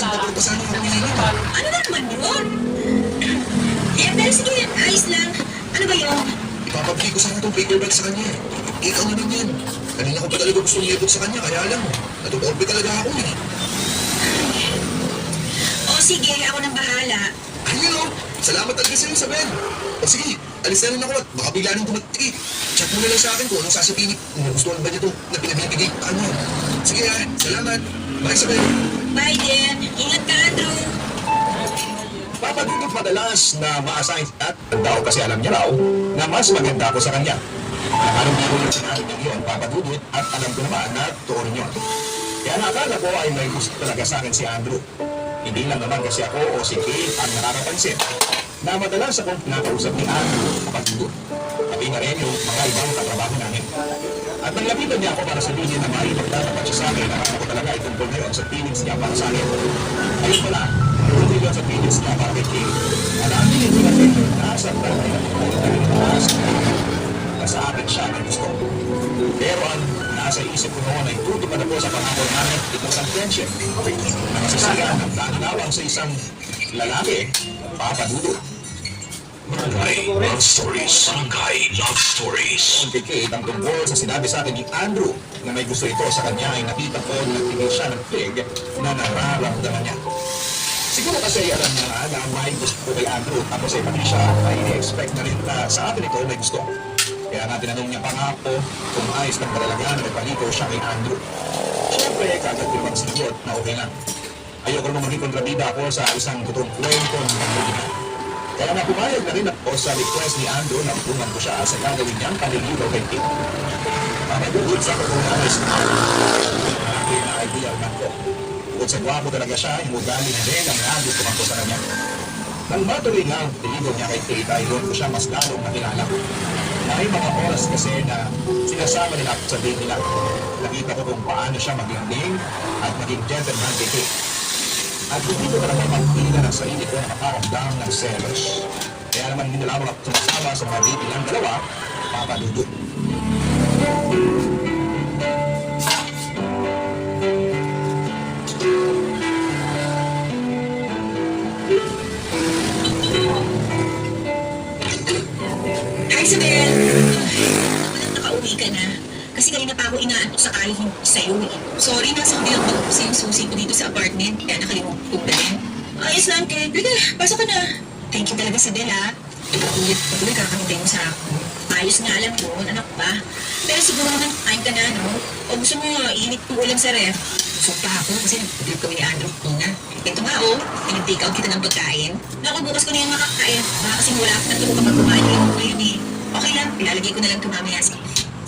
papel pa sana yung pinili mo. Ano na naman yun? Eh, pero sige, ayos lang. Ano ba yun? Ipapabigay ko sana itong paperback sa kanya. eh. Ikaw naman yan. Kanina ko pa talaga gusto niyabot sa kanya, kaya alam mo, natutorbe talaga ako eh. O sige, ako nang bahala. Ayun o, salamat talaga sa'yo, Isabel. O sige, alis na rin ako at baka bigla nang tumatik. Chat mo na lang sa akin kung anong sasabihin kung nagustuhan ba niya itong na pinagbibigay pa ano. Sige ha, salamat. Bye, Isabel. Bye, din. Ingat ka, Andrew. Papadudot madalas na ma-assign at daw kasi alam niya raw na mas maganda ako sa kanya. Nakaroon ko yung sinabi niya yun, papadudot at alam ko naman na rin yun. Kaya nakakala ko ay may gusto talaga sa akin si Andrew. Hindi lang naman kasi ako o si Kate ang nakakapansin na madalas akong nakausap ni Andrew papadudot. Pati na rin yung mga ibang katrabaho namin. At nang lapitan niya ako para sabihin na may magtatapat siya sa akin, nakaka ko talaga ay tungkol ngayon sa feelings niya para sa akin. Ayun pala, tungkol yun sa feelings niya para kay Kate. At ang feelings niya kay Kate, nasa talaga niya dahil nasa na sa akin siya ang gusto. Pero ang nasa isip ko noon ay tutupad ako sa pangako namin itong ang friendship. Na masasaya ng danawang sa isang lalaki, papadudot. Barangay Love Stories. Barangay Love Stories. Kate ang tungkol sa sinabi sa akin ni Andrew na may gusto ito sa kanya ay nakita ko na nagbigay siya ng pig na nararamdaman niya. Siguro kasi alam niya nga na may gusto ko kay Andrew tapos ay pati siya ay expect na rin na sa akin ito may gusto. Kaya nga tinanong niya pa nga ako kung ayos ba talaga na nagpalito siya kay Andrew. Siyempre, kagad ko magsinagot na okay lang. Ayoko naman maging kontrabida ako sa isang totoong kwento ng pagbubuhay. Kaya nga pumayag na rin ako sa request ni Andrew na upungan ko siya sa gagawin niyang paliligaw kay Kim. Mamagugod sa ayos na ako. Hindi na ideal man ko. Bukod sa gwapo talaga siya, yung ugali na rin ang nagustuhan ko sa kanya. Nang matuloy nga ang paliligaw niya kay Kate ay doon ko siya mas lalong nakilala. May mga oras kasi na sinasama nila ako sa date nila. Nakita ko kung paano siya maging ling at maging gentleman kay. At hindi ko talaga magpila ng sarili ko na makaramdam ng selos. Kaya naman hindi nila ako sumasama sa mga date nilang dalawa, papadudot. Hi, Isabel. Ay, nakauwi ka na. Kasi kanina pa ako inaantok sa kain sa'yo eh. Sorry, nasa kabilang bag kasi yung susi ko dito sa apartment. Kaya nakalimutan kong dalhin. Ayos lang, Kate. Halika, pasok ka na. Thank you talaga, Isabel, ha. Patuloy, patuloy kakamintay mo sa ako. Ayos nga alam ko, anak pa. Pero siguro naman, kain ka na, no? O gusto mo, init ko ulam sa ref. Busog pa ako kasi nag-trip kami ni Andrew kanina. Ito nga, oh. Pinag-take out kita ng pagkain. Naku, bukas ko na yung makakain. Baka kasi wala akong natulo kapag kumain ko eh. Okay lang, ilalagay ko na lang ito mamaya.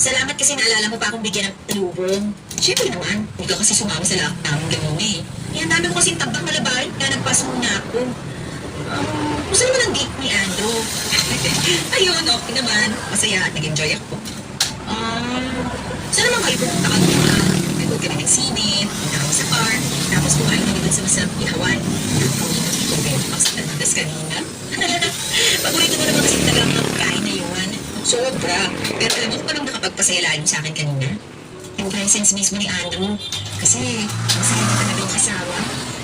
Salamat kasi naalala mo pa akong bigyan ng talubong. Siyempre naman, hindi ka kasi sumama sa lahat namin gano'n eh. Yan dami ko kasi tabak malabayan, kaya nagpasok na ako. Um, gusto naman ang date ni Andrew. Ayun, okay naman. Masaya at nag-enjoy ako. Um, saan naman kayo pupunta ka doon? Nagod kami ng sine, punta kami sa park, tapos kumain kami doon sa masarap ihawan. Ang dito kayo makasaladas kanina. Paborito mo naman kasi talaga ang pagkain na. Sobra. Pero alam mo nakapagpasaya lalo sa akin kanina? Yung presence mismo ni Andrew. Kasi, masaya na talaga yung kasama.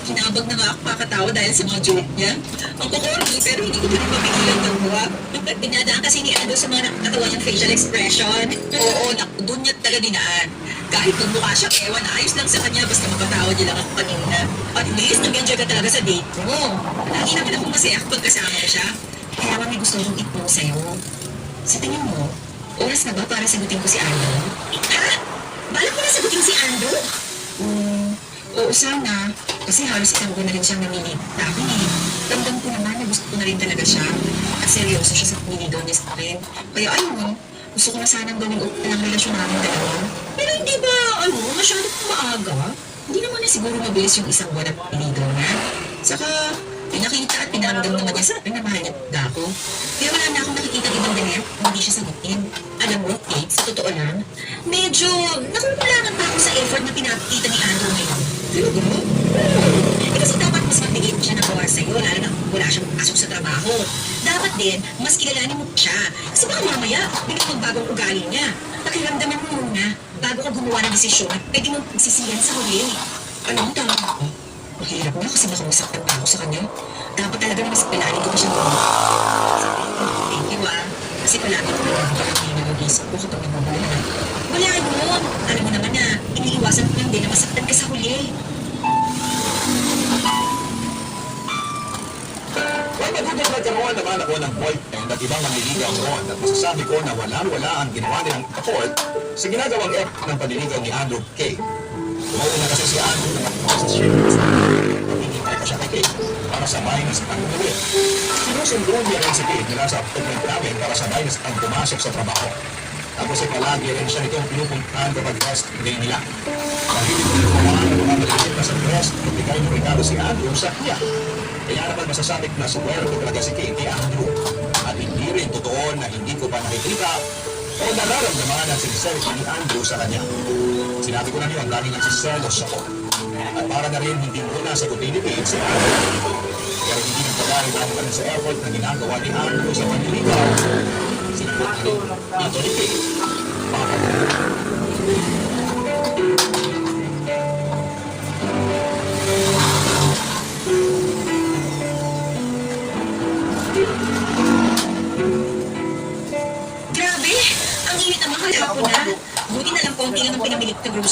Kinabag na nga ako kakatawa dahil sa mga joke niya. Ang kukorgi, pero hindi ko pa rin mapigilan ng buwa. Pinadaan kasi ni Andrew sa mga nakakatawa niyang facial expression. Oo, naku, doon niya talaga dinaan. Kahit magmukha siya, ewan, ayos lang sa kanya basta mapatawa niya lang ako kanina. At least, nag-enjoy ka talaga sa date mo. Lagi naman akong masaya kapag kasama ko siya. Kaya may gusto kong ipo sa'yo. Sa tingin mo, oras na ba para sagutin ko si Andrew? Ha? Balak mo na sagutin si Andrew? Hmm, oo sana. Kasi halos isang buwan na rin siyang namimig sa akin eh. Ramdam ko naman na gusto ko na rin talaga siya. At seryoso siya sa piniligaw niya sa akin. Kaya ayun mo, gusto ko na sanang gawing open ang relasyon namin dalawa. Pero hindi ba, ano, masyado pang maaga? Hindi naman na siguro mabilis yung isang buwan na piniligaw niya. Saka, pinakita at pinaramdam naman niya sa akin na mahal niya ako. Kaya wala na akong nakikita ibang ganyan kung hindi siya sagutin. Alam mo, Kate, sa totoo lang, medyo nakukulangan pa ako sa effort na pinapakita ni Andrew ngayon. Talaga mo? Eh kasi dapat mas mo siya ng oras sa'yo, lalo na kung wala siyang pasok sa trabaho. Dapat din, mas kilalanin mo siya. Kasi baka mamaya, biglang magbagong ugali niya. Pakiramdaman mo muna, bago ka gumawa ng desisyon, pwede mo pagsisiyan sa huli. Alam mo, tama ako. Hirap na kasi baka masaktan pa ako sa kanya. Dapat talaga na mas palarin ko pa siya ngayon. Thank you ah. Kasi palagi ko na parang hindi nag-isip ko kapag nabubuhay. Wala yun. Alam mo naman na, iniiwasan ko lang din na masaktan ka sa huli. Well, magugot nagkaroon naman ako ng boyfriend at ibang manliligaw noon at masasabi ko na walang-wala ang ginawa nilang effort sa ginagawang F ng panliligaw ni Andrew K. Umuuna kasi si Andrew na nakuha sa. Pagigintay ko siya kay Kate para sabay na sa pag-uwi. Sinusundo niya rin si Kate mula sa appointment namin para sabay na sa pumasok sa trabaho. Tapos ay palagi rin siya nitong pinupuntahan kapag rest day nila. Ito yung mga ng mga maliit na sa rest, ibigay ng regalo si Andrew sa kanya. Kaya naman masasabi ko na swerte talaga si Kate kay Andrew. At hindi rin totoo na hindi ko pa nakikita o nararamdaman ang sincerity ni Andrew sa kanya. Sinabi ko na niyo, ang dami nagsiselos ako. At para na rin hindi muna Kate si Andrew. Pero hindi nagpagari dahil pa sa effort na ginagawa ni Andrew sa panliligaw. Sinagot na rin dito ni Kate.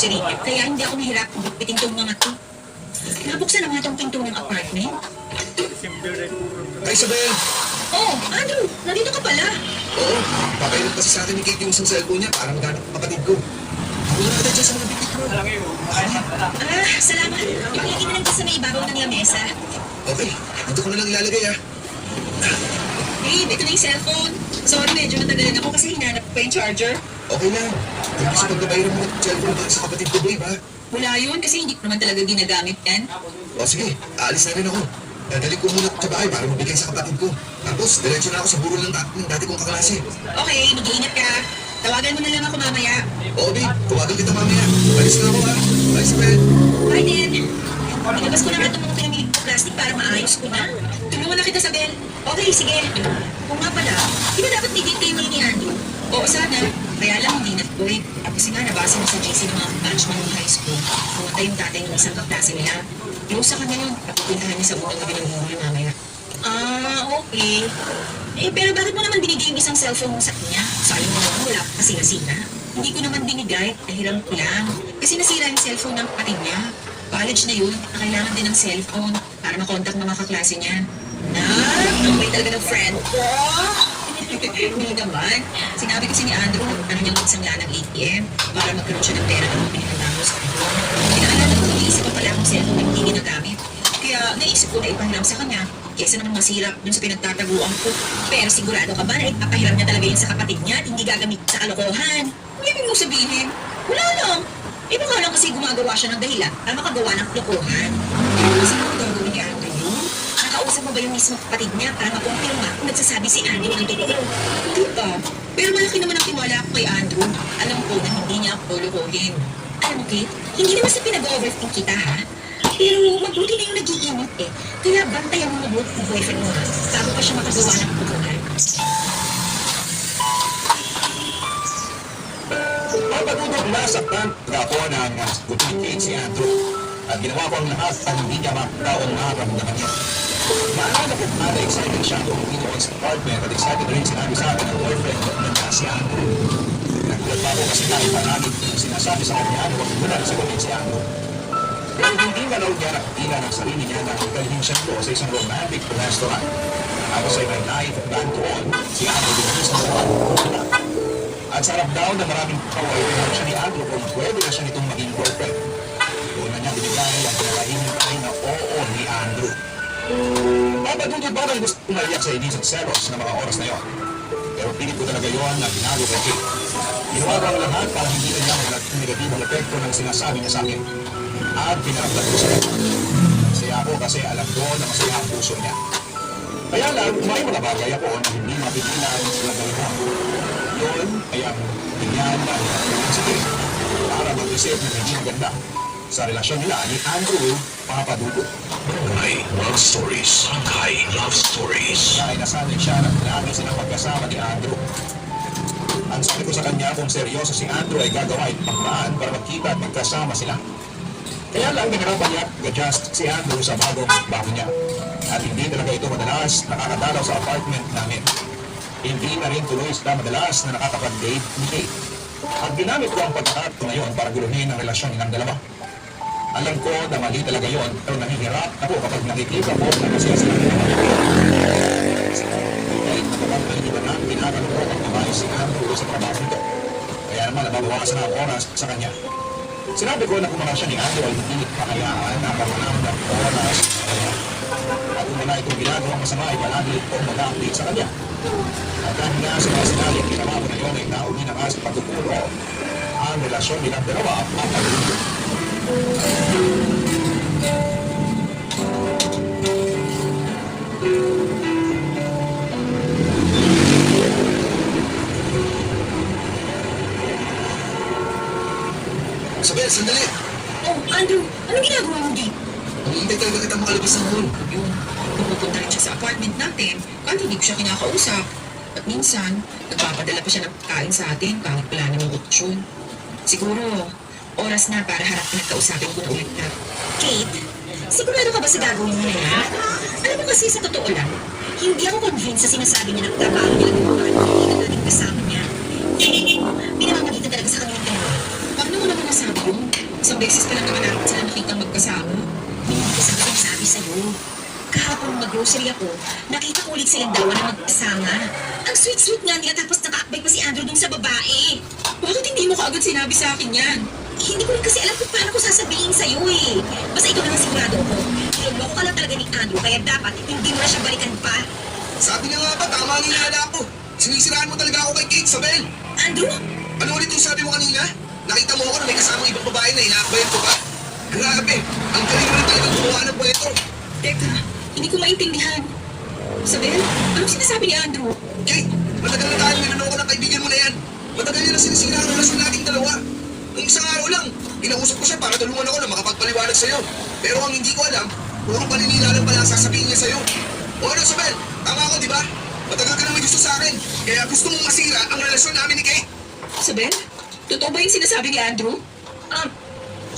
Grocery. Kaya hindi ako nahirap bitbitin tong mga to. Nabuksan na nga tong pinto ng apartment. Ay, Isabel! Oh, Andrew! Nandito ka pala. Oo, papailan kasi sa akin ni Kate yung isang cellphone niya para maghanap ng kapatid ko. Na kita dyan sa mga bibig mo. Ah, salamat. Pakinggan na lang dyan sa may ibabaw ng lamesa. Okay, dito ko na lang ilalagay ah. Babe, ito na yung cellphone. Sorry, medyo natagalan ako kasi hinanap ko pa yung charger. Okay lang. Thank you sa pagbabayran mo ng cellphone para sa kapatid ko, babe ha. Wala yun kasi hindi ko naman talaga ginagamit yan. O sige, aalis na rin ako. Dadalik ko muna sa bahay para mabigay sa kapatid ko. Tapos, diretso na ako sa burol ng, da- ng dati kong kaklase. Okay, mag-iingat ka. Tawagan mo na lang ako mamaya. Oo, babe. Tawagan kita mamaya. Alis na ako ha. Bye, Isabel. Bye din. Ilabas ko na nga itong mga pinamili ko plastic para maayos ko na. Tulungan na kita sa bell. Okay, sige. Kung nga pala, di ba dapat may date kayo ni Andrew? Oo, sana. Kaya lang hindi natuloy. Kasi nga nabasa mo sa GC ng mga batch mo ng high school. Pumunta yung tatay ng isang kaklase nila. Close sa kanya yun. Papupuntahan niya sa unang gabi ng buhay mamaya. Ah, okay. Eh, pero bakit mo naman binigay yung isang cellphone mo sa kanya? Sayang mo naman, wala kasi nasira. Hindi ko naman binigay, dahilan ko lang. Kasi nasira yung cellphone ng kapatid niya. College na yun, na kailangan din ng cellphone para makontak ng mga kaklase niya. Na, ang may talaga ng friend ko. Hindi naman. Sinabi kasi ni Andrew, ano niyang magsangla ng ATM para magkaroon siya ng pera ng mga pinagandamo sa kanya. Pinaalala ko, nag-iisip ko pala akong cellphone na hindi ginagamit. Kaya naisip ko na ipahiram sa kanya kesa naman masira dun sa pinagtataguan ko. Pero sigurado ka ba na ipapahiram niya talaga yun sa kapatid niya at hindi gagamit sa kalokohan? Ang ibig mo sabihin, wala lang. Eh baka lang kasi gumagawa siya ng dahilan para makagawa ng kalokohan. Pero ano gagawin ni Andrew yun? Nakausap mo ba yung mismo kapatid niya para makumpirma kung nagsasabi si Andrew ng totoo? Pa. Pero malaki naman ang tiwala ko kay Andrew. Alam ko na hindi niya ako lulukuhin. Alam mo, Kate, hindi naman sa pinag-overthink kita, ha? Pero mabuti na yung nag-iinit eh. Kaya bantayan mo mabuti ang boyfriend mo? Bago pa siya makagawa ng katotohanan. Mapatutog nasaktan ako ng uh, buting Kate si Andrew. At ginawa ko ang lahat at hindi niya mapataon maramdaman niya. Maalala ko na excited siya kung dito ko sa apartment at excited rin sinabi sa akin ng boyfriend ko na si Andrew. Nagulat pa ako kasi dahil parami sinasabi sa kanya na huwag mo na sagutin si Andrew. Pero hindi na raw niya nakikita ng sarili niya na kalhin siya ko sa isang romantic restaurant. Tapos ay may night band doon, si Andrew din sa restaurant. At sa harap daw na maraming kaway, tinanong siya ni Andrew kung pwede na siya nitong maging girlfriend. Doon na niya binigay ang pinakahihintay na oo ni Andrew. Papadudod ba ng gusto umayak sa inis at selos na mga oras na yon? Pero pilit ko talaga yon na binago kay Kate. Ginawa ko ang lahat para hindi na niya maglag negatibong epekto ng sinasabi niya sa akin. At pinaramdam ko sa kanya. Masaya ako kasi alam ko na masaya ang puso niya. Kaya lang, may mga bagay ako na hindi mapigilan sa ko. Yun ay ang tingnan na sige para mag-isip ng hindi maganda sa relasyon nila ni Andrew Papadugo. Barangay Love Stories. Barangay Love Stories. Na ay nasanay siya na lagi silang magkasama ni Andrew. Ang sabi ko sa kanya kung seryoso si Andrew ay gagawa itong paraan para magkita at magkasama sila. Kaya lang nahirapan niya adjust si Andrew sa bagong bago niya. At hindi talaga ito madalas nakakadalaw sa apartment namin. Hindi na rin tuloy sila madalas na nakakapag-date ni Kate. At ginamit ko ang pagkakataon ngayon para guluhin ang relasyon nilang dalawa. Alam ko na mali talaga yon, pero nahihirap ako kapag nakikita ko na masaya sila dalawa. Kahit na kapag nahihirap na, ginagano ko ang babae si Andrew sa trabaho nito. Kaya naman nababawasan na ang oras sa kanya. Sinabi ko na kung siya ni Andrew ay hindi kakayaan na kamanang ng oras sa kanya. At kung wala itong ginagawang masama ay palagi itong mag-update sa kanya. At dahil nga sa mga sinali ang ginawa ko na yun ay nauli na nga sa pagtuturo ang relasyon nilang dalawa at pagtuturo. Isabel, sandali. Oh, Andrew, anong ginagawa mo dito? Hinihintay talaga kita makalabas ng hall. Yung pumupunta rin siya sa apartment natin, kahit hindi ko siya kinakausap. At minsan, nagpapadala pa siya ng kain sa atin kahit wala namang opsyon. Siguro, oras na para harapin at kausapin ko na ulit na. Kate, sigurado ka ba sa gagawin mo na yan? Alam mo kasi sa totoo lang, hindi ako convinced sa sinasabi niya ng trabaho niya ng mga kaibigan natin kasama niya. Pinamamagitan talaga sa kanilang dalawa. Paano mo naman nasabi yun? Isang beses pa lang naman natin sila nakitang magkasama. Hindi ko sabi ang sabi sa'yo. Kahapon mag-grocery ako, nakita ko ulit silang dalawa na magkasama. Ang sweet-sweet nga nila tapos nakaakbay pa si Andrew dun sa babae. Bakit hindi mo kaagad sinabi sa akin yan? Hindi ko rin kasi alam kung paano ko sasabihin sa'yo eh. Basta ito lang ang sigurado ko. Niloloko ka lang talaga ni Andrew kaya dapat hindi mo na siya balikan pa. Sabi niya nga ba, tama ang hinala ko. Sinisiraan mo talaga ako kay Kate, Isabel. Andrew? Ano ulit yung sabi mo kanina? Nakita mo ako na may kasamang ibang babae na inaakbayan ko pa. Grabe, ang galing mo rin talaga gumawa ng kwento. Teka, hindi ko maintindihan. Isabel, anong sinasabi ni Andrew? Kate, matagal na tayo niloloko ng kaibigan mo na yan. Matagal niya na sinisira ang relasyon nating dalawa. Nung isang araw lang, inausap ko siya para tulungan ako na makapagpaliwanag sa'yo. Pero ang hindi ko alam, puro paninila lang pala ang sasabihin niya sa'yo. O ano, Isabel? Tama ako, di ba? Matagal ka na may gusto sa akin. Kaya gusto mong masira ang relasyon namin ni Kate. Isabel, totoo ba yung sinasabi ni Andrew? Um,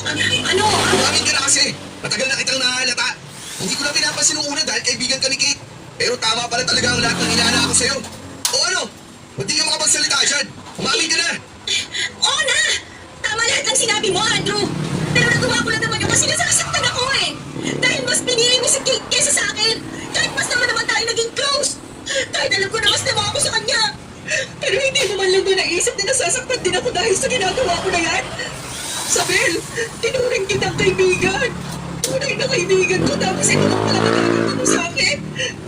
an- ano? Umamin ka na kasi. Matagal na kitang nahalata. Hindi ko na pinapansin nung una dahil kaibigan ka ni Kate. Pero tama pala talaga ang lahat ng hinala ko sa'yo. O ano? Ba't di ka makapagsalita dyan? Umamin ka na. Oo na! Lahat ng sinabi mo, Andrew! Pero nagawa ko lang naman yung kasi nasasaktan ako eh! Dahil mas pinili mo si Kate kesa sa akin! Kahit mas naman naman tayo naging close! Kahit alam ko na mas naman ako sa kanya! Pero hindi mo man lang ba naisip na nasasaktan din ako dahil sa ginagawa ko na yan? Sabel, tinuring kitang kaibigan! Tunay na kaibigan ko tapos ito lang pala magagawa mo sa akin!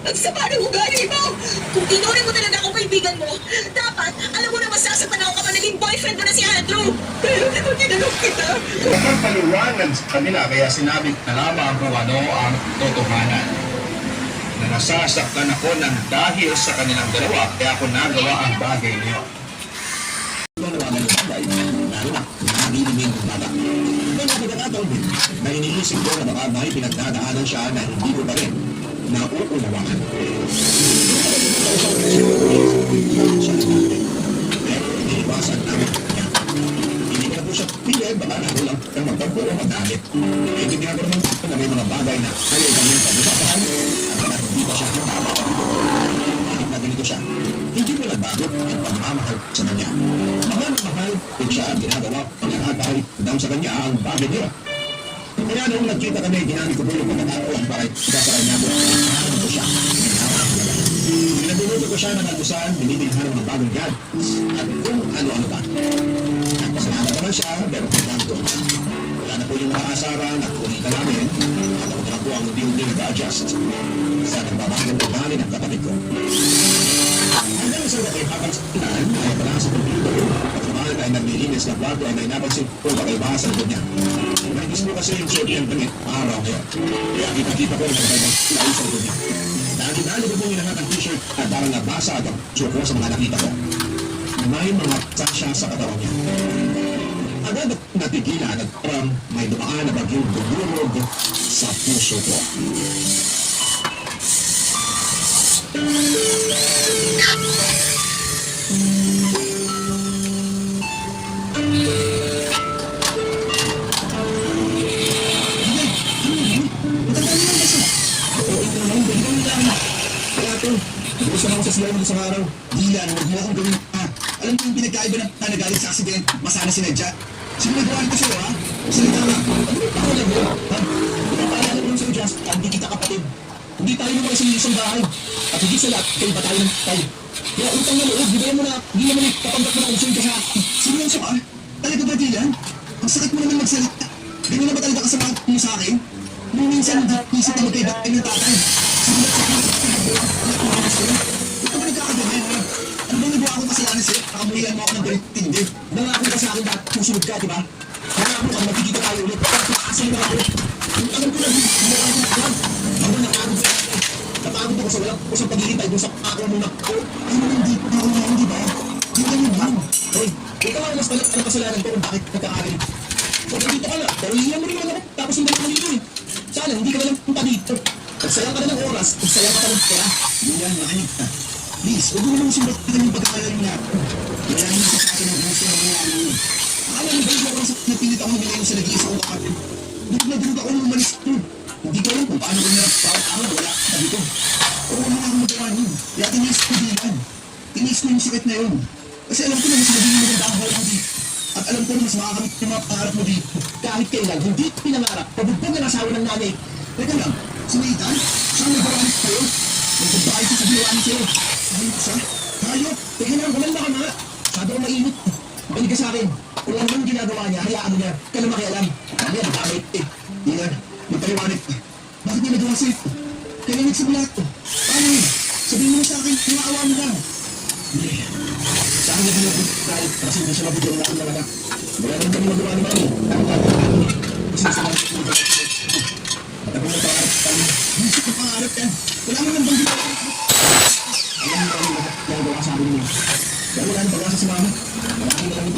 Ang sama ng ugali mo! Kung tinuring mo talaga ako kaibigan mo, dapat alam mo na masasaktan ako kapag naging boyfriend mo na si Andrew! Pero di ba tinanong kita? Napagpaliwanag sa kanila kaya sinabi na lamang kung ano ang totohanan. Na nasasaktan ako ng dahil sa kanilang dalawa kaya ako nagawa ang bagay niyo. na iniisip ko na baka may pinagdadaanan siya na hindi ko pa rin nauunawaan. Siya na natin. Pero iniiwasan namin niya. Hindi ko na pili, baka nato lang ang magpagpuro. Eh, hindi nga ko naman na may mga bagay na ayaw kanyang pag-usapan at hindi pa siya tama. Kahit na ganito siya, hindi ko nagbago ang pagmamahal sa kanya. Mahal na mahal kung siya ang ginagawa ang lahat dahil sa kanya ang bagay niya. Kaya nung nagkita kami, ginamit ko po yung pagkakataon para ika sa kanya ko. Hinahanap ko siya. Pinaguluto ko siya ng almusal, binibilhan ng bagong gadgets at kung ano-ano pa. Naman siya, pero pinagto. Wala na po yung mga asaran at kulita namin. At ako na po ang hindi-hindi nag-adjust sa nagbabago ng ugali ng kapatid ko. Hanggang sa dati habang sa pinan ay pala sa computer at kumahan ay naglilinis ng kwarto ay may napansin ko kakaibahan sa niya. Nagis mo kasi yung suot niyang damit araw ngayon. Kaya kita-kita ko na kakaibang layo sa likod niya. Dali-dali ko pong inahat ang t-shirt at parang nabasa at ang suko sa mga nakita ko. May mga sasya sa katawan niya agad napigilan at parang may dumaan na bagyong bumulog sa puso ko. Gusto lang sa sila mo sa araw. Dilan, huwag mo akong gawin. Ah, alam mo yung pinagkaiba na, na nagaling sa aksidente. Masana sinadya. Nagawa nito sa'yo ha? Salita ka. Ano ba ako lang yun? Ha? Pinapaalala ko sa'yo, Just, hindi kita kapatid. Hindi tayo naman sa isang bahay. At hindi sa lahat, kayo ba tayo ng tayo? Kaya utang na loob, gibayan mo na, hindi naman itatanggap mo na usun ka sa akin. Seryoso ka? Talaga ba, Dylan? Ang sakit mo naman magsalita. Ganyan na ba talaga kasama mo sa akin? Nung minsan, hindi isip na magkaiba kayo ng tatay. Simulat sa akin, ko ko. Ito ba nagkakagawa mo? Ano ba nagawa ko kasalanan sa'yo? Nakamulihan mo ako ng galit tindi. Nangako ka sa akin dahil susunod ka, di ba? Nangako ka, magkikita tayo ulit. Pakasal na ako. Ang alam ko na, hindi mo ako nakakalaman. Ako nakakalaman ko Napagod ako sa walang kusang paghihintay doon sa ako mo na ako. Ay, hindi ako yan, di ba? Hindi lang yun lang. Hoy, ikaw ang mas palat ang kasalanan ko kung bakit nagkakaroon. Huwag dito ka na, pero hindi mo rin ako. Tapos hindi ka dito eh. Sana, hindi ka na lang punta dito. Pagsayang ka na ng oras, pagsayang ka na ng pera. Yan, makinig ka. Please, huwag mo naman simbatan yung pagkakaroon na. Wala naman sa akin ang gusto na nangyari yun. Akala mo ba yung ako sa napilit ako humilayo sa nag-iisa kong kapatid? Dito na dito ako umalis ko. Hindi ko alam kung paano ko nila bawat araw wala sabi ko. Oo, wala akong magawa nun. Kaya tinis ko dilan. Tinis ko yung sakit na yun. Kasi alam ko na mas magiging maganda ang buhay mo dito. At alam ko na mas makakamit yung mga pangarap mo dito. Kahit kailan, hindi pinangarap. Pabugbog ng asawa ng nanay. Teka lang, si Nathan? Siya ang nagbawalit kayo? Nagbabahay ko sa biwanin sa'yo. Hayop siya? Hayop? Teka lang, kumanda ka nga. Sabi ko mainit. Balik ka sa akin. Kung ano ang ginagawa niya, hayaan mo niya. Ka na makialam. Kami ang gamit eh. Paliwanag ka. Bakit niya nagawa sa'yo? Kaya nagsimulat ko. Paano yun? Sabihin mo na sa akin, pinaawa mo lang. Hindi. Sa akin na pinapit tayo kasi hindi siya mabigyan na akong anak. Wala naman kami magawa ni Mami. Tama ka. Kasi sa mga pinagawa ko. Matagal na pangarap kami. Hindi ko pangarap yan. Wala mo nang bang ginagawa ko. Alam mo kami lahat na nagawa sa akin niya. Kaya wala nang pag-asa si Mami. Malaki na lang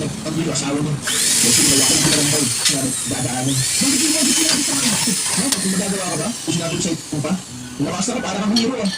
mo. Kasi wala akong pinarambay. Kaya dadaanin. Bakit mo ito sinabi sa akin? Ha? Magagawa ka ba? Sinabi ko sa'yo pa? Lakas na para kang hero ah.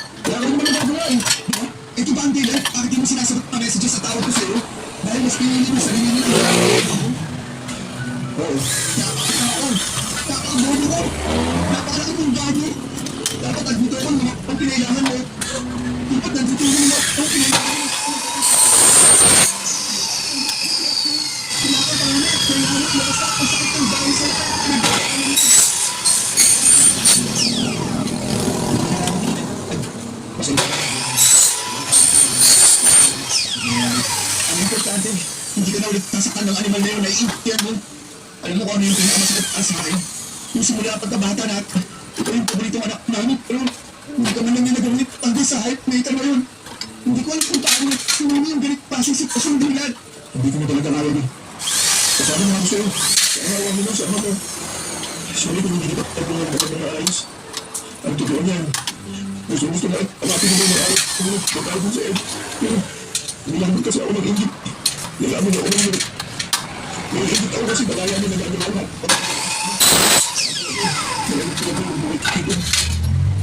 Importante, hindi ka na ulit nasaktan ng animal na yun, naiintindihan mo. Alam mo kung ano yung pinakamasakit para sa akin? Yung simula pagkabata na, ikaw yung paboritong anak namin, pero hindi ka man lang sa hype na ngayon. Hindi ko kung paano sumuli yung ganit pasing sitwasyon bilan. Hindi ko mo talaga kaya mo ako sa'yo. Kaya nga huwag mo lang sa ama ko. Sorry kung hindi kita tayo ng mga mga ayos. Ang totoo niyan. Gusto gusto na alapin mo mga ayos. Sumunod, magkakaroon mo sa'yo. Pero, nilamot kasi ako mag-ingit. Nilamot ako ng Naiingit ako kasi bagaya mo nagagawa lahat. Nilamot ko na ito, bumalik dito.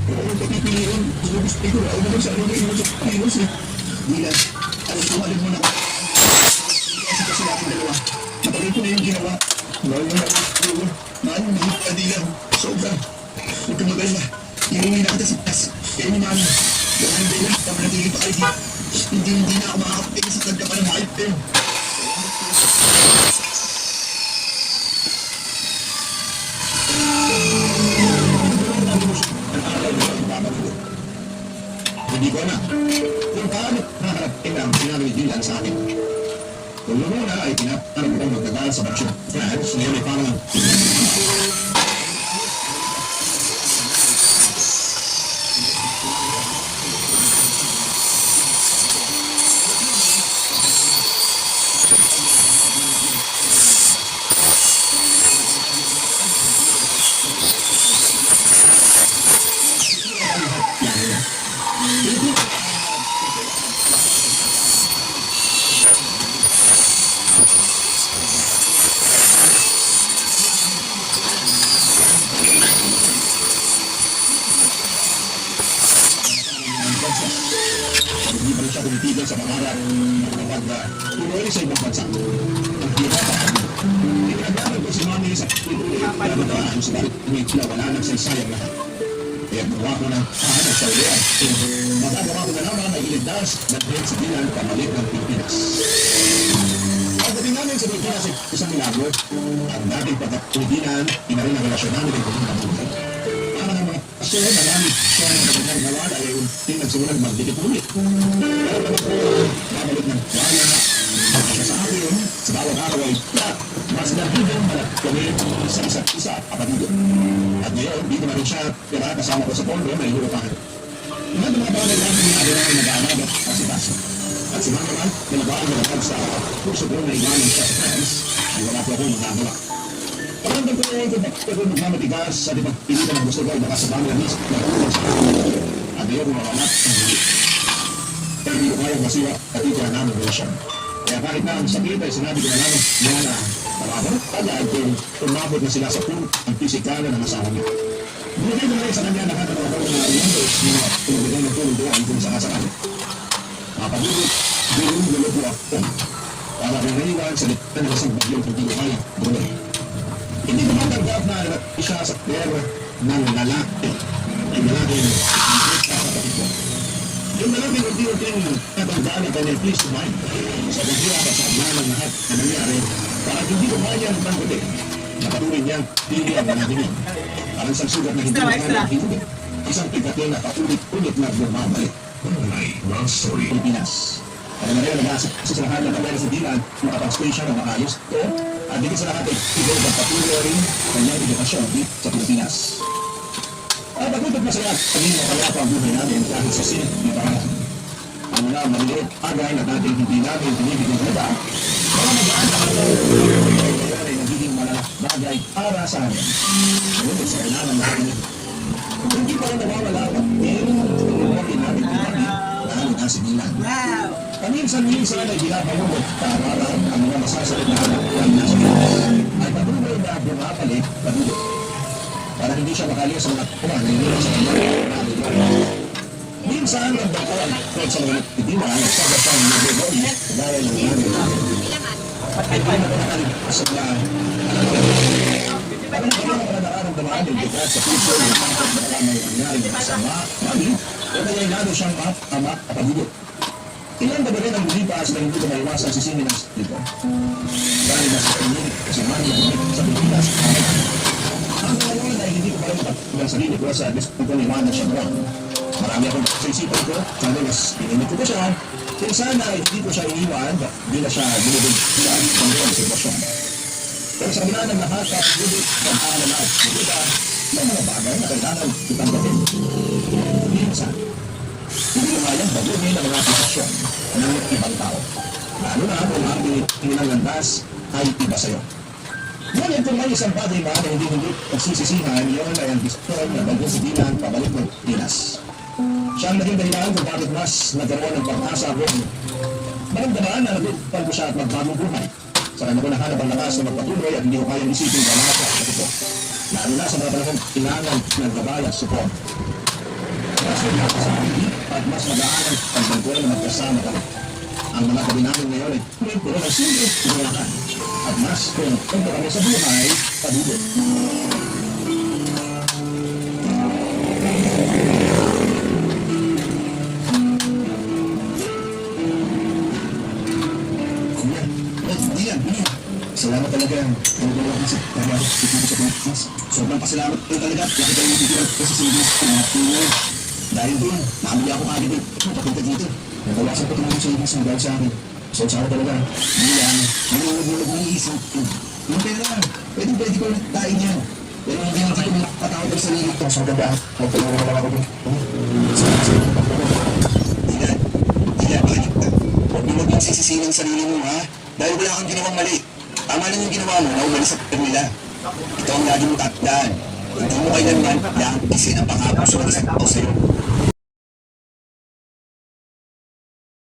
Kung ako papipiliin, gusto ko na ako naman sa ano na iwan sa Pilipinas eh. Nila, alam ko alam mo na ako. Mahal na ako. Mahal mo na ka dilang. Sobra. Huwag kang mag-alala. Iuwi na kita sa tas. Kaya ni Mami. Lang, pamanatili pa kayo. Hindi, na ako makakapagpigil sa tagka pa ng hype pero. Saysayang lahat. Kaya gawa ko ng hanap sa ulian. Magagawa ko na naman ay iligtas na din sa bilan pamalit ng Pilipinas. Ang dating namin sa Pilipinas ay isang milagro. Ang dating pagkakulubinan, inarin ang relasyon namin ay kung mabuhay. Para ng mga aso na namin siya ng kanyang nawala ay unting nagsimulan magdikit ulit. Pero naman po, babalik ng wala, sa akin, sa bawat araw ay mas nagiging malak kami sa isa't isa kapatid. At ngayon, dito na rin siya, kaya kasama ko sa pondo, may hulupahan. Ilan ng mga bagay namin ginagawa ng nag-aalaga at si Baso. At si Mama naman, nalagaan na naman sa kurso ko na iwanan siya sa France, ay wala po akong magagawa. Paramdam ko ngayon kung bakit ako magmamatigas sa di pagpilitan ng gusto ko ay makasabang na mis na tulong sa akin. At ngayon makakanap ang huli. Pero hindi ko kayang masiwa at ito na namin relasyon. Kaya kahit na ang sakit ay sinabi ko na namin niya na talaga agad kung umabot na sila sa punto ang pisikala ng asawa niya. Binigay ko na rin sa kanya lahat ng mga bagong na pinabigay ng tulong doon kung sakasakali. Mapagulot, bilong gulo po ako. Para kung naiwan sa litan ng isang bagyong ko kaya, gulo. Hindi ko man tanggap na isa sa pera ng lalaki. Ay lalaki ng hindi ka kapatid ko. Yung lalaki unti-unting natandaan ang kanyang peace of mind sa bigla at sa ng lahat na nangyari para hindi ko kaya ang pangkuti. Napatuloy niyang pili ang mga dinig. Parang isang sugat na hindi kaya hinugin. Isang pagkating na paulit-ulit na bumabalik. My love story. Pilipinas. Para na rin nag-aasap sa lahat ng kamera sa dilan, makapag-stay siya ng maayos. O, at dito sa lahat ay ikaw ang patuloy rin kanyang edukasyon dito sa Pilipinas. At nagutot na sila, kanina kaya pa ang buhay namin kahit sa sin, ba? Ano na, maliliit, agay na dating hindi namin binibigyan ng iba. Para magaan na ako, kaya ay nagiging malalang bagay para sa amin. Ngunit sa kailangan natin hindi pa rin nawawala ang pagpili ng namin pinagi lalo na si Milan. Wow! Paminsan-minsan ay ginapahulog para ang mga masasalit na anak ng nasa Pilipinas ay patuloy na bumabalik patuloy para hindi siya makaliw sa mga kuman na hindi sa kanya. Minsan ang bakuan kahit sa mga tidiman ay sa basang nagagawin dahil ng namin. At hindi na nakalipas sa mga Parang kaya mga nararamdaman ng bigat sa puso ng mga nalaman ng nangyari ng masama, mali, o kaya lalo siyang ama at pagugot. Ilan ba rin ang bulipas na hindi ko maiwasan si Simi ng dito? Dahil nasa kanyang kasamahan ng sa Pilipinas, ang ngayon ay hindi ko ko sa gusto ko iwanan siya doon. Marami akong sa isipan ko, sana mas pinimit ko siya, kung sana hindi ko siya iniwan, di na siya binubog sa ang sitwasyon. Pero sa kabila ng lahat, kapagulit, pag-aaral at maganda, may mga bagay na kailangan itanggapin. Minsan, hindi mo kayang baguhin ang mga posisyon ng ibang tao. Lalo na kung ang nilang landas ay iba sa'yo. Ngunit kung may isang bagay na hindi hindi pagsisisihan, yun ay ang gusto na bagong sibilan pabalik ng Pinas. Siya ang naging dahilan kung bakit mas nagkaroon ng pag-asa kung maramdaman na nagpapal ko siya at magbagong buhay. Sa kanya ko nahanap ang lakas na magpatuloy at hindi ko kayang isipin ka lahat sa ito. Lalo na sa mga panahon kailangan ng gabay at support. Mas maglakas sa akin at mas magaan ang pagbanggol na magkasama kami. Ang mga gabi namin ngayon ay tuloy puro ng simple kagulakan. At mas kung punto kami sa buhay, eh, hindi. Salamat talaga. Ano ba lang kasi kaya ito sa Pilipinas. Sobrang pasalamat ko talaga. Laki tayo yung bibigyan kasi sa Pilipinas. Dahil doon, nakamili ako agad eh. Papunta dito. Nabawasan ko tumayo sa Pilipinas ng dahil sa akin. So, sa ako talaga. Hindi yan. Nalulog-ulog ng iisip. Yung pera, pwede pwede ko ulit tain yan. Pero hindi hindi ko patawag ang sarili ko. So, ganda. Magpulungan na lang ako doon. Salamat sa inyo. Hindi Hindi bakit? Huwag mo magsisisi ng sarili mo, ha? Dahil wala kang ginawang mali. Tama lang yung ginawa mo na umalis sa nila. Ito ang lagi mong tatandaan. Hindi mo kailanman na isin ang pangako sa isang tao sa'yo.